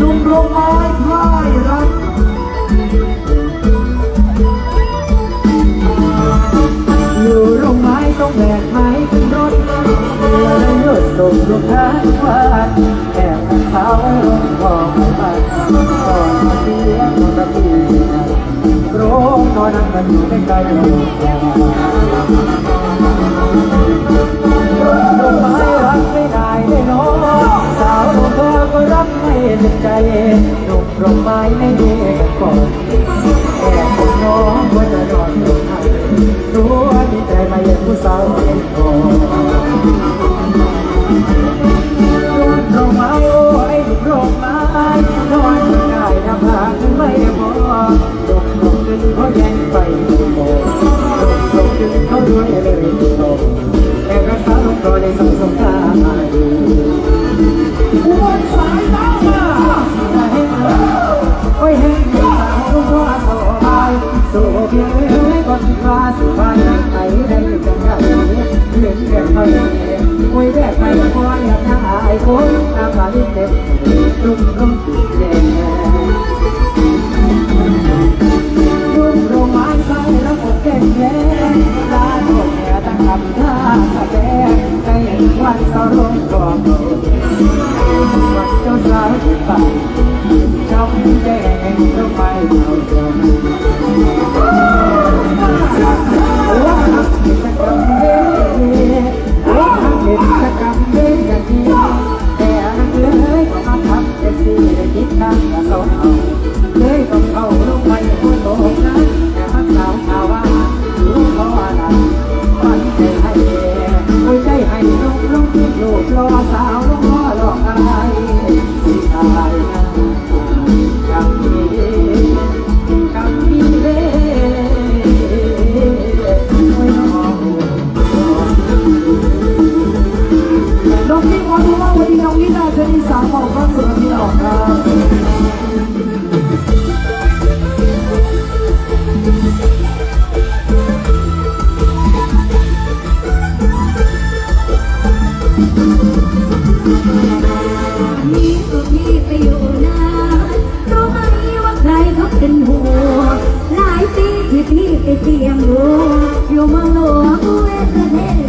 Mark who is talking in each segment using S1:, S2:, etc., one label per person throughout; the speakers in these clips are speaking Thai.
S1: นุ่มร่มไม้พ่ารักอยู่ร่มไม้ต้องแบกไม้ขึ้นรถเลยเลือดส่งลงท้ายวัดแอบสาวบอกมาก่อนเสียงตะกีนงโรงต้อนนั้นมันอยู่ใกล้ๆโรงแรม ไม่มีใกก่อนแอบคุณน้องว่าจะนอนอยู่ไหนรู้ว่ามีใจมาเย็นผู้สาวเย็นก่อนลงไม้โอ้ยลงไม้นอนง่ายน้ำพาขึ้ไม่ได้พอลเขาแย่งไปดูโมลงลงดึงเขาด้วยเลยดูโมแต่รักษาลงต่อ
S2: ในสังสมการ นั่งกระเซาเอาเลยต้องเข้า 夜間のあふれたね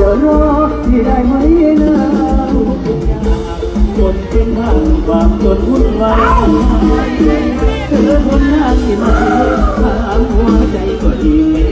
S2: จะ
S3: รอที่ได้ไหมนาคนเป็นทางความจนวุ่นวายเธอคนนั้นที่มาถามหัวใจก็ดี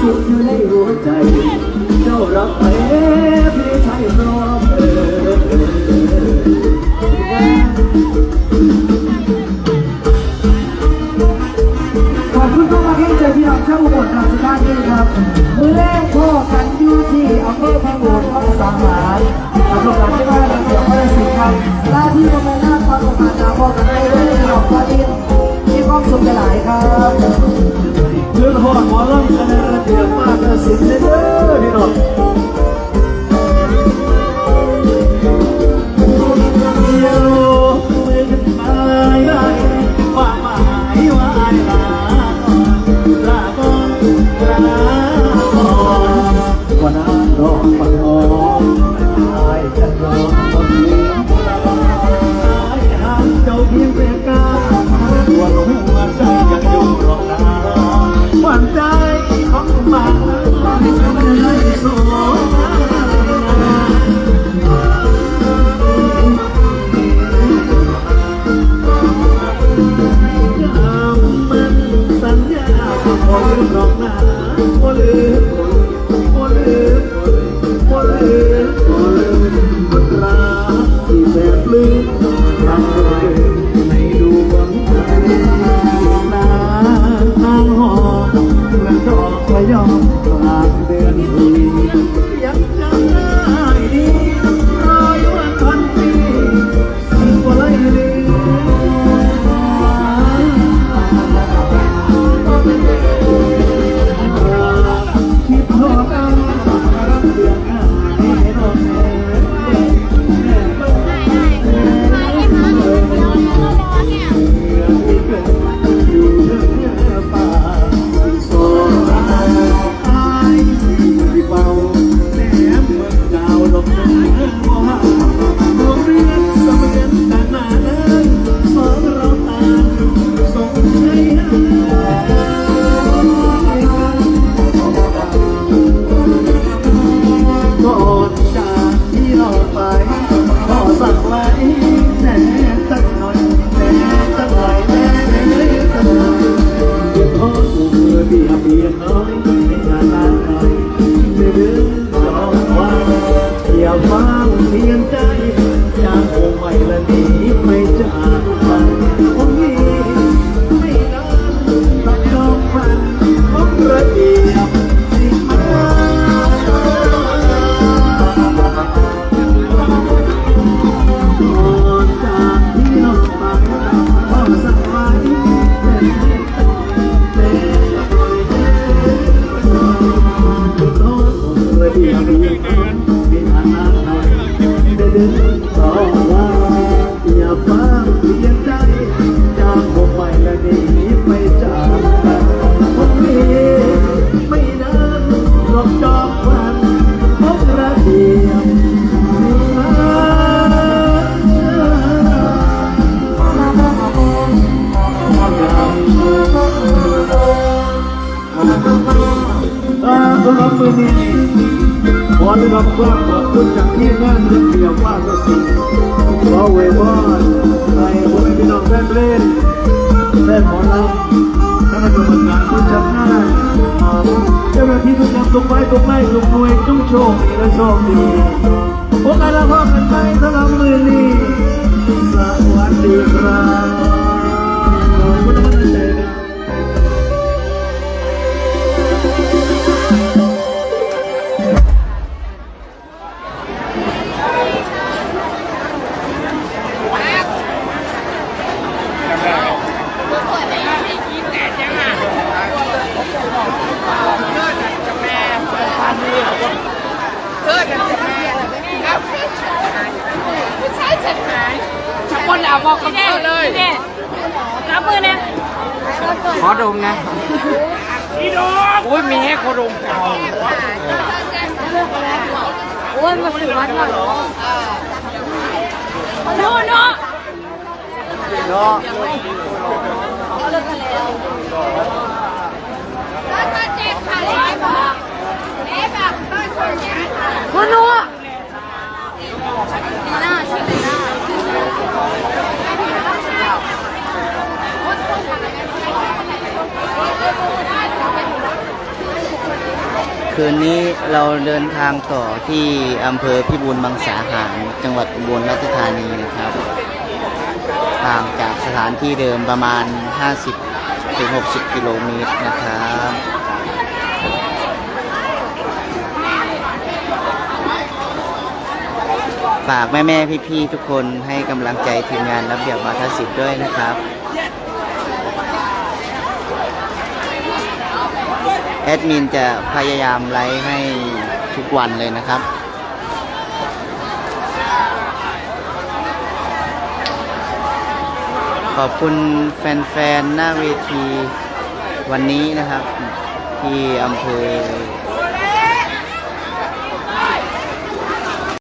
S3: สุขอยู่ในหัวใจ เจ้ารักไปพี่ชารอใจพี่น้องชาวอุบลรานีครับมือพ่อกันอยู่ที่อำเภอพังโหดพังสามหลานออหลังที่ว่าราเสียระฤาษีครับลาที่กำลังน้าคามปมาณนาพ่อกันให้เรื่องหลอพระดินมีความสุขหลายครับเรื่งหมอเริ่มกันเล เพียงมากนะสิเด้อพี่น้อง ดอกพยอมฝากเดือนดยังจำ น้องแฟนเพลงแฟนหมอลำคณะกรรมการผู้จัดงานเจ้าหน้าที่ทุกคนทุกไปตกไม้ทุกหน่วยจงโชคดีและโชคดีพบกันแล้วพบกันใหม่สำหรับมือนี้สวัสดีครับ
S2: โอ้ยมาถือวัดหน่อยโน่โน่
S4: เนาะ
S2: คุณนัวดีน่าชื่อดีน่า
S5: คืนนี้เราเดินทางต่อที่อำเภอพิบูลมังสาหาร จังหวัดอุบลราชธานีนะครับห่างจากสถานที่เดิมประมาณ 50ถึง60 กิโลเมตรนะครับฝากแม่ ๆ พี่ ๆ ทุกคนให้กำลังใจทีมงานระเบียบวาทศิลป์ด้วยนะครับ แอดมินจะพยายามไลฟ์ให้ทุกวันเลยนะครับขอบคุณแฟนๆ หน้าเวทีวันนี้นะครับ ที่อำเภอ